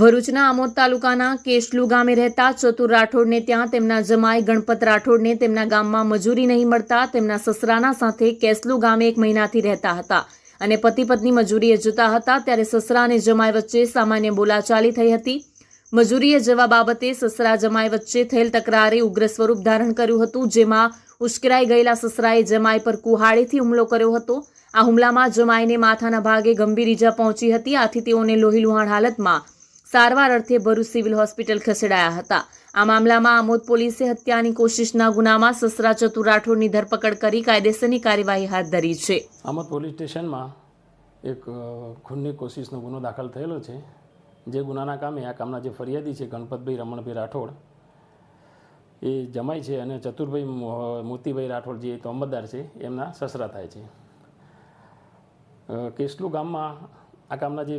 ભરૂચના આમોદ તાલુકાના કેશલુ ગામે રહેતા ચતુર રાઠોડને ત્યાં તેમના જમાઈ ગણપત રાઠોડને તેમના ગામમાં મજૂરી નહીં મળતા તેમના સસરાના સાથે કેસલુ ગામે એક મહિનાથી રહેતા હતા અને પતિ પત્ની મજૂરીએ જતા હતા ત્યારે સસરા અને જમાઈ વચ્ચે સામાન્ય બોલાચાલી થઈ હતી. મજૂરીએ જવા બાબતે સસરા જમાઈ વચ્ચે થયેલ તકરારે ઉગ્ર સ્વરૂપ ધારણ કર્યું હતું, જેમાં ઉશ્કેરાઈ ગયેલા સસરાએ જમાઈ પર કુહાડીથી હુમલો કર્યો હતો. આ હુમલામાં જમાઈને માથાના ભાગે ગંભીર ઈજા પહોંચી હતી, આથી તેઓને લોહીલુહાણ હાલતમાં સારવાર અર્થે ભરૂચ સિવિલ હોસ્પિટલ ખસેડાયા હતા. આ મામલામાં આમોદ પોલીસે હત્યાની કોશિશના ગુનામાં સસરા ચતુર રાઠોડની ધરપકડ કરી કાયદેસરની કાર્યવાહી હાથ ધરી છે. આમોદ પોલીસ સ્ટેશનમાં એક ખૂનની કોશિશનો ગુનો દાખલ થયેલો છે. જે ગુનાના કામે આ કામના જે ફરિયાદી છે, ગણપતભાઈ રમણભાઈ રાઠોડ, એ જમાય છે અને ચતુરભાઈ મોતીભાઈ રાઠોડ જે તોમતદાર છે, એમના સસરા થાય છે. કેસલુ ગામમાં આ કામના જે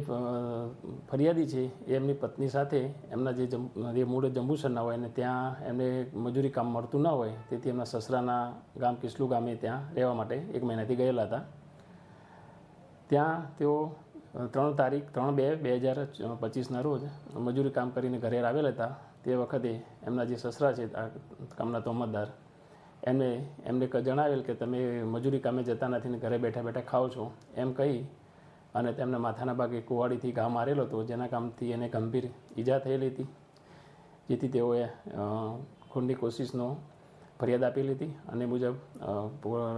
ફરિયાદી છે, એ એમની પત્ની સાથે એમના જે જે મૂળ જંબુસરના હોય અને ત્યાં એમને મજૂરી કામ મળતું ના હોય, તેથી એમના સસરાના ગામ કિસ્લુ ગામે ત્યાં રહેવા માટે એક મહિનાથી ગયેલા હતા. ત્યાં તેઓ ત્રણ તારીખ, ત્રણ બે બે હજાર પચીસના રોજ મજૂરી કામ કરીને ઘરે આવેલા હતા. તે વખતે એમના જે સસરા છે, આ કામના તોમતદાર, એમને એમને જણાવેલ કે તમે મજૂરી કામે જતા નથી ને ઘરે બેઠા બેઠા ખાઓ છો, એમ કહી અને તેમના માથાના ભાગે કુવાડીથી ઘા મારેલો હતો, જેના કામથી એને ગંભીર ઈજા થયેલી હતી, જેથી તેઓએ ખૂનની કોશિશનો ફરિયાદ આપેલી હતી અને મુજબ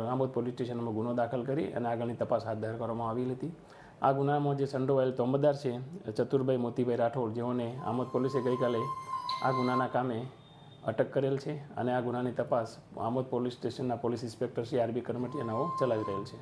રામોદ પોલીસ સ્ટેશનમાં ગુનો દાખલ કરી અને આગળની તપાસ હાથ ધર કરવામાં આવેલી હતી આ ગુનામાં જે સંડોવાયેલ તોમદાર છે, ચતુરભાઈ મોતીભાઈ રાઠોડ, જેઓને આમોદ પોલીસે ગઈકાલે આ ગુનાના કામે અટક કરેલ છે અને આ ગુનાની તપાસ આમોદ પોલીસ સ્ટેશનના પોલીસ ઇન્સ્પેક્ટર શ્રી આરબી કરમટીયાનાઓ ચલાવી રહેલ છે.